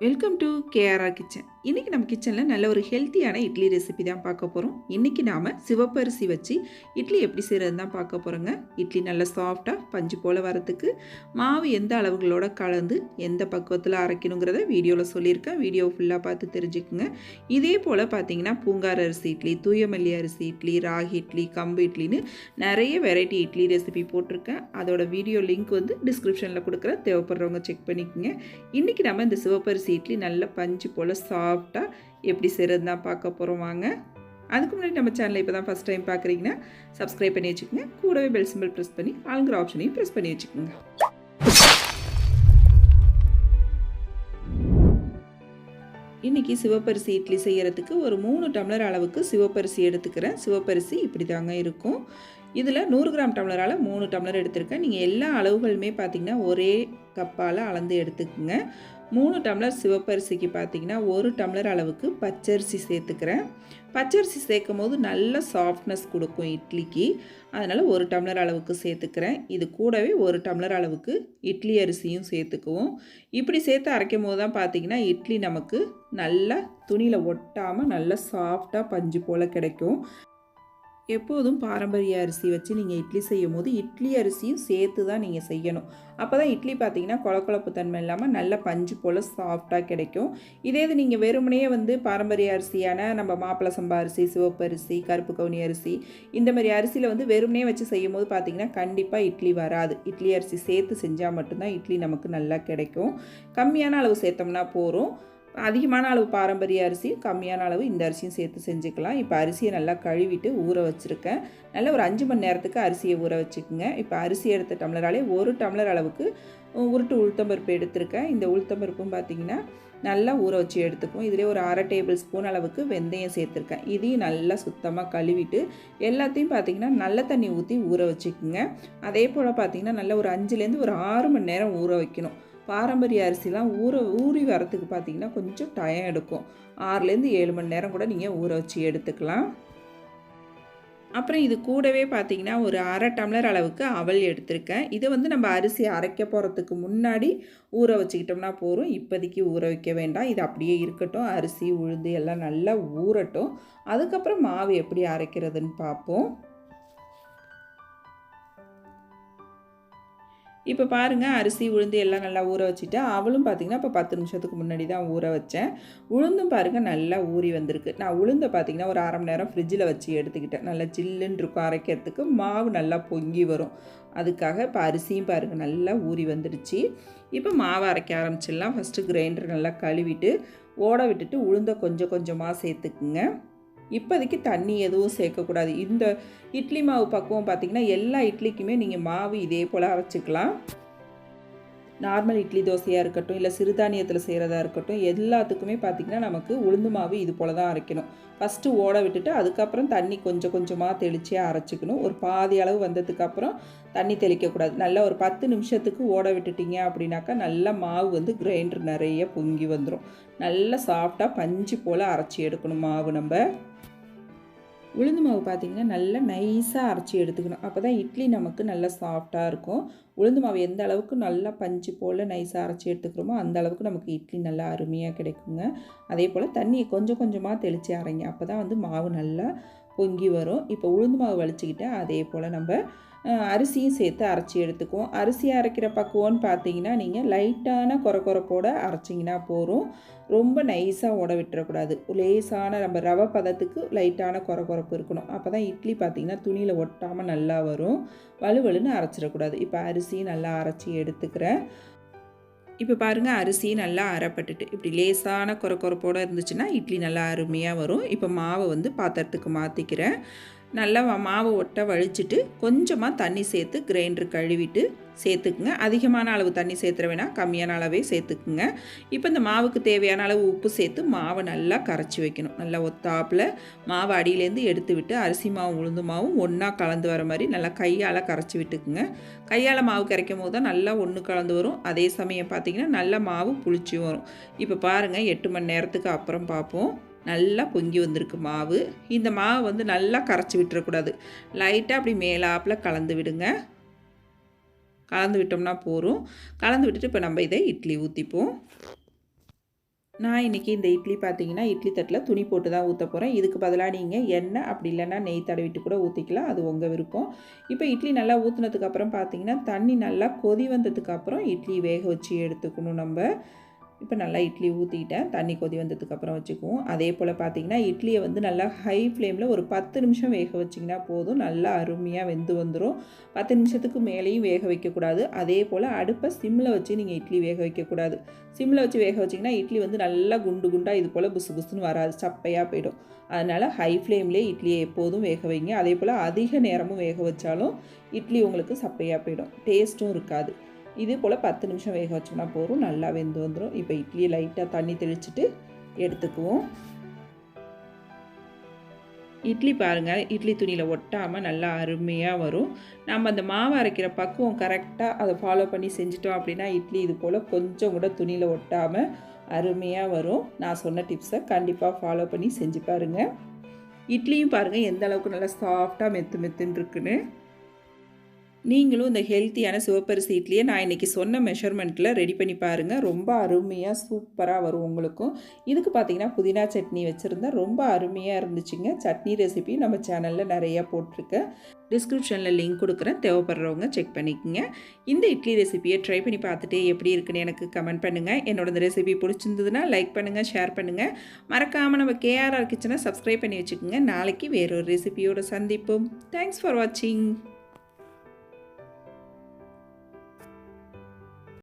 Welcome to KRR kitchen இன்றைக்கி நம்ம கிச்சனில் நல்ல ஒரு ஹெல்த்தியான இட்லி ரெசிபி தான் பார்க்க போகிறோம் இன்றைக்கி நாம் சிவப்பரிசி வச்சு இட்லி எப்படி செய்கிறது தான் பார்க்க போகிறோங்க இட்லி நல்லா சாஃப்டாக பஞ்சு போல் வரத்துக்கு மாவு எந்த அளவுகளோட கலந்து எந்த பக்குவத்தில் அரைக்கணுங்கிறத வீடியோவில் சொல்லியிருக்கேன். வீடியோ ஃபுல்லாக பார்த்து தெரிஞ்சுக்குங்க. இதே போல் பார்த்தீங்கன்னா பூங்கார் அரிசி இட்லி தூயமல்லி அரிசி இட்லி ராகி இட்லி கம்பு இட்லின்னு நிறைய வெரைட்டி இட்லி ரெசிபி போட்டிருக்கேன். அதோட வீடியோ லிங்க் வந்து டிஸ்கிரிப்ஷனில் கொடுக்குறேன். தேவைப்படுறவங்க செக் பண்ணிக்கோங்க. இன்றைக்கி நம்ம இந்த சிவப்பரிசி இட்லி நல்ல பஞ்சு போல் சாஃப்ட் சாஃப்டாக எப்படி செய்கிறது தான் பார்க்க போகிறோம் வாங்க. அதுக்கு முன்னாடி நம்ம சேனலை இப்போ தான் ஃபஸ்ட் டைம் பார்க்குறீங்கன்னா சப்ஸ்கிரைப் பண்ணி வச்சுக்கோங்க. கூடவே பெல் சிம்பிள் ப்ரெஸ் பண்ணி ஆளுங்கிற ஆப்ஷனையும் ப்ரெஸ் பண்ணி வச்சுக்கோங்க. இன்றைக்கி சிவப்பரிசி இட்லி செய்கிறதுக்கு ஒரு மூணு டம்ளர் அளவுக்கு சிவப்பரிசி எடுத்துக்கிறேன். சிவப்பரிசி இப்படி தாங்க இருக்கும். இதில் நூறு கிராம் டம்ளரால் மூணு டம்ளர் எடுத்திருக்கேன். நீங்கள் எல்லா அளவுகளுமே பார்த்திங்கன்னா ஒரே கப்பால் அளந்து எடுத்துக்கோங்க. மூணு டம்ளர் சிவப்பரிசிக்கு பார்த்தீங்கன்னா ஒரு டம்ளர் அளவுக்கு பச்சரிசி சேர்த்துக்கிறேன். பச்சரிசி சேர்க்கும் போது நல்ல சாஃப்ட்னஸ் கொடுக்கும் இட்லிக்கு. அதனால் ஒரு டம்ளர் அளவுக்கு சேர்த்துக்கிறேன். இது கூடவே ஒரு டம்ளர் அளவுக்கு இட்லி அரிசியும் சேர்த்துக்குவோம். இப்படி சேர்த்து அரைக்கும் போது தான் பார்த்தீங்கன்னா இட்லி நமக்கு நல்லா துணியில் ஒட்டாமல் நல்லா சாஃப்டாக பஞ்சு போல் கிடைக்கும். எப்போதும் பாரம்பரிய அரிசி வச்சு நீங்கள் இட்லி செய்யும் போது இட்லி அரிசியும் சேர்த்து தான் நீங்கள் செய்யணும். அப்போ தான் இட்லி பார்த்தீங்கன்னா குழப்பு தன்மை இல்லாமல் நல்ல பஞ்சு போல் சாஃப்டாக கிடைக்கும். இதே இது நீங்கள் வெறுமனையே வந்து பாரம்பரிய அரிசியான நம்ம மாப்பிள சம்பா அரிசி சிவப்பு அரிசி கருப்பு கவுனி அரிசி இந்த மாதிரி அரிசியில் வந்து வெறுமனே வச்சு செய்யும் போது பார்த்தீங்கன்னா கண்டிப்பாக இட்லி வராது. இட்லி அரிசி சேர்த்து செஞ்சால் மட்டும்தான் இட்லி நமக்கு நல்லா கிடைக்கும். கம்மியான அளவு சேர்த்தோம்னா போகிறோம் அதிகமான அளவு பாரம்பரிய அரிசியும் கம்மியான அளவு இந்த அரிசியும் சேர்த்து செஞ்சுக்கலாம். இப்போ அரிசியை நல்லா கழுவிட்டு ஊற வச்சுருக்கேன். நல்லா ஒரு அஞ்சு மணி நேரத்துக்கு அரிசியை ஊற வச்சுக்கோங்க. இப்போ அரிசி எடுத்த டம்ளராலே ஒரு டம்ளர் அளவுக்கு உருட்டு உளுத்தம்பருப்பு எடுத்திருக்கேன். இந்த உளுத்தம்பருப்பும் பார்த்திங்கன்னா நல்லா ஊற வச்சு எடுத்துக்கும் இதிலே ஒரு அரை டேபிள் ஸ்பூன் அளவுக்கு வெந்தயம் சேர்த்துருக்கேன். இதையும் நல்லா சுத்தமாக கழுவிட்டு எல்லாத்தையும் பார்த்திங்கன்னா நல்ல தண்ணி ஊற்றி ஊற வச்சுக்குங்க. அதே போல் பார்த்திங்கன்னா நல்லா ஒரு அஞ்சுலேருந்து ஒரு ஆறு மணி நேரம் ஊற வைக்கணும். பாரம்பரிய அரிசிலாம் ஊற ஊறி வரத்துக்கு பார்த்திங்கன்னா கொஞ்சம் டயம் எடுக்கும். ஆறுலேருந்து ஏழு மணி நேரம் கூட நீங்கள் ஊற வச்சு எடுத்துக்கலாம். அப்புறம் இது கூடவே பார்த்திங்கன்னா ஒரு அரை டம்ளர் அளவுக்கு அவல் எடுத்திருக்கேன். இதை வந்து நம்ம அரிசி அரைக்க போகிறதுக்கு முன்னாடி ஊற வச்சுக்கிட்டோம்னா போகிறோம் இப்போதைக்கு ஊற வைக்க வேண்டாம். இது அப்படியே இருக்கட்டும். அரிசி உளுந்து எல்லாம் நல்லா ஊறட்டும். அதுக்கப்புறம் மாவு எப்படி அரைக்கிறதுன்னு பார்ப்போம். இப்போ பாருங்கள் அரிசி உளுந்து எல்லாம் நல்லா ஊற வச்சுட்டு அவளும் பார்த்திங்கன்னா இப்போ பத்து நிமிஷத்துக்கு முன்னாடி தான் ஊற வச்சேன். உளுந்தும் பாருங்கள் நல்லா ஊறி வந்திருக்கு. நான் உளுந்தை பார்த்திங்கன்னா ஒரு அரை மணி நேரம் ஃப்ரிட்ஜில் வச்சு எடுத்துக்கிட்டேன். நல்லா சில்லுன்னு இருக்கும் அரைக்கிறதுக்கு. மாவு நல்லா பொங்கி வரும். அதுக்காக இப்போ அரிசியும் பாருங்கள் நல்லா ஊறி வந்துடுச்சு. இப்போ மாவு அரைக்க ஆரம்பிச்சிடலாம். ஃபஸ்ட்டு கிரைண்டர் நல்லா கழுவிட்டு ஓட விட்டுட்டு உளுந்தை கொஞ்சம் கொஞ்சமாக சேர்த்துக்குங்க. இப்போதைக்கு தண்ணி எதுவும் சேர்க்கக்கூடாது. இந்த இட்லி மாவு பக்குவம் பார்த்திங்கன்னா எல்லா இட்லிக்குமே நீங்கள் மாவு இதே போல் அரைச்சிக்கலாம். நார்மல் இட்லி தோசையாக இருக்கட்டும் இல்லை சிறுதானியத்தில் செய்கிறதா இருக்கட்டும் எல்லாத்துக்குமே பார்த்திங்கன்னா நமக்கு உளுந்து மாவு இது போல் தான் அரைக்கணும். ஃபஸ்ட்டு ஓட விட்டுட்டு அதுக்கப்புறம் தண்ணி கொஞ்சம் கொஞ்சமாக தெளிச்சே அரைச்சிக்கணும். ஒரு பாதி அளவு வந்ததுக்கப்புறம் தண்ணி தெளிக்கக்கூடாது நல்லா ஒரு பத்து நிமிஷத்துக்கு ஓட விட்டுட்டீங்க அப்படின்னாக்கா நல்லா மாவு வந்து கிரைண்டர் நிறைய பொங்கி வந்துடும் நல்லா சாஃப்டாக பஞ்சு போல் அரைச்சி எடுக்கணும் மாவு நம்ம. உளுந்து மாவு பார்த்திங்கன்னா நல்லா நைஸாக அரைச்சி எடுத்துக்கணும். அப்போ தான் இட்லி நமக்கு நல்லா சாஃப்டாக இருக்கும். உளுந்து மாவு எந்த அளவுக்கு நல்லா பஞ்சு போல் நைஸாக அரைச்சி எடுத்துக்கிறோமோ அந்த அளவுக்கு நமக்கு இட்லி நல்லா அருமையாக கிடைக்குங்க. அதே போல் தண்ணியை கொஞ்சம் கொஞ்சமாக தெளித்து அரைங்க. அப்போ தான் வந்து மாவு நல்லா பொங்கி வரும். இப்போ உளுந்து மாவு வலிச்சிக்கிட்டால் அதே போல் நம்ம அரிசியும் சேர்த்து அரைச்சி எடுத்துக்குவோம். அரிசி அரைக்கிற பக்குவம்னு பார்த்தீங்கன்னா நீங்கள் லைட்டான குறை குறைப்போட அரைச்சிங்கன்னா போகும் ரொம்ப நைஸாக ஓட விட்டுறக்கூடாது. லேசான நம்ம ரவை பதத்துக்கு லைட்டான குறை குறைப்பு இருக்கணும். அப்போ தான் இட்லி பார்த்திங்கன்னா துணியில் ஒட்டாமல் நல்லா வரும். வலுவலுன்னு அரைச்சிடக்கூடாது. இப்போ அரிசி நல்லா அரைச்சி எடுத்துக்கிறேன். இப்போ பாருங்கள் அரிசி நல்லா அரைப்பட்டுட்டு. இப்படி லேசான குறை குறைப்போடு இருந்துச்சுன்னா இட்லி நல்லா அருமையாக வரும். இப்போ மாவை வந்து பாத்திரத்துக்கு மாற்றிக்கிறேன் நல்லா மாவை ஒட்ட வழிச்சிட்டு கொஞ்சமாக தண்ணி சேர்த்து கிரைண்டர் கழுவிட்டு சேர்த்துக்குங்க. அதிகமான அளவு தண்ணி சேர்த்துற வேணால் கம்மியான அளவே சேர்த்துக்குங்க. இப்போ இந்த மாவுக்கு தேவையான அளவு உப்பு சேர்த்து மாவை நல்லா கரைச்சி வைக்கணும். நல்லா ஒத்தாப்பில் மாவு அடியிலேருந்து எடுத்து விட்டு அரிசி மாவும் உளுந்து மாவும் ஒன்றா கலந்து வர மாதிரி நல்லா கையால் கரைச்சி விட்டுக்குங்க. கையால் மாவு கரைக்கும் போது தான் நல்லா ஒன்று கலந்து வரும். அதே சமயம் பார்த்திங்கன்னா நல்லா மாவு புளிச்சு வரும். இப்போ பாருங்கள் எட்டு மணி நேரத்துக்கு அப்புறம் பார்ப்போம் நல்லா பொங்கி வந்திருக்கு மாவு. இந்த மாவு வந்து நல்லா கரைச்சி விட்டுறக்கூடாது. லைட்டாக அப்படி மேலாப்பில் கலந்து விடுங்க. கலந்து விட்டோம்னா போகிறோம் கலந்து விட்டுட்டு இப்போ நம்ம இதை இட்லி ஊற்றிப்போம் நான் இன்றைக்கி இந்த இட்லி பார்த்தீங்கன்னா இட்லி தட்டில் துணி போட்டு தான் ஊற்ற போகிறேன் இதுக்கு பதிலாக நீங்கள் எண்ணெய் அப்படி இல்லைன்னா நெய் தடவிட்டு கூட ஊற்றிக்கலாம் அது உங்கள் விருப்பம். இப்போ இட்லி நல்லா ஊற்றுனதுக்கப்புறம் பார்த்தீங்கன்னா தண்ணி நல்லா கொதி வந்ததுக்கப்புறம் இட்லி வேக வச்சு எடுத்துக்கணும் நம்ம. இப்போ நல்லா இட்லி ஊற்றிக்கிட்டேன் தண்ணி கொதி வந்ததுக்கப்புறம் வச்சுக்குவோம். அதே போல் பார்த்தீங்கன்னா இட்லியை வந்து நல்லா ஹை ஃப்ளேமில் ஒரு பத்து நிமிஷம் வேக வச்சிங்கன்னா போதும். நல்லா அருமையாக வெந்து வந்துடும் பத்து நிமிஷத்துக்கு மேலேயும் வேக வைக்கக்கூடாது. அதே போல் அடுப்பை சிம்மில் வச்சு நீங்கள் இட்லி வேக வைக்கக்கூடாது. சிம்மில் வச்சு வேக வச்சிங்கன்னா இட்லி வந்து நல்லா குண்டு குண்டாக இது போல் புசு புசுன்னு வராது. சப்பையாக போயிடும். அதனால் ஹை ஃப்ளேம்லேயே இட்லியை எப்போதும் வேக வைங்க. அதே போல் அதிக நேரமும் வேக வச்சாலும் இட்லி உங்களுக்கு சப்பையாக போயிடும். டேஸ்ட்டும் இருக்காது. இதே போல் பத்து நிமிஷம் வேக வச்சோம்னா போதும். நல்லா வெந்து வந்துடும் இப்போ இட்லியை லைட்டாக தண்ணி தெளிச்சுட்டு எடுத்துக்குவோம். இட்லி பாருங்கள் இட்லி துணியில் ஒட்டாமல் நல்லா அருமையாக வரும். நம்ம அந்த மாவு அரைக்கிற பக்குவம் கரெக்டாக அதை ஃபாலோ பண்ணி செஞ்சிட்டோம் அப்படின்னா இட்லி இது போல் கொஞ்சம் கூட துணியில் ஒட்டாமல் அருமையாக வரும். நான் சொன்ன டிப்ஸை கண்டிப்பாக ஃபாலோ பண்ணி செஞ்சு பாருங்கள் இட்லியும் பாருங்கள் எந்த அளவுக்கு நல்லா சாஃப்டாக மெத்து மெத்துன்னு இருக்குன்னு. நீங்களும் இந்த ஹெல்த்தியான சிவப்பரிசி இட்லியை நான் இன்றைக்கி சொன்ன மெஷர்மெண்ட்டில் ரெடி பண்ணி பாருங்கள் ரொம்ப அருமையாக சூப்பராக வரும் உங்களுக்கும். இதுக்கு பார்த்தீங்கன்னா புதினா சட்னி வச்சுருந்தேன். ரொம்ப அருமையாக இருந்துச்சுங்க. சட்னி ரெசிபி நம்ம சேனலில் நிறையா போட்டிருக்கேன் டிஸ்கிரிப்ஷனில் லிங்க் கொடுக்குறேன். தேவைப்படுறவங்க செக் பண்ணிக்கோங்க. இந்த இட்லி ரெசிபியை ட்ரை பண்ணி பார்த்துட்டு எப்படி இருக்குன்னு எனக்கு கமெண்ட் பண்ணுங்கள் என்னோட இந்த ரெசிபி பிடிச்சிருந்ததுன்னா லைக் பண்ணுங்கள் ஷேர் பண்ணுங்கள் மறக்காமல் நம்ம கேஆர்ஆர் கிச்சனை சப்ஸ்கிரைப் பண்ணி வச்சுக்கோங்க. நாளைக்கு வேறொரு ரெசிபியோட சந்திப்போம். தேங்க்ஸ் ஃபார் வாட்சிங்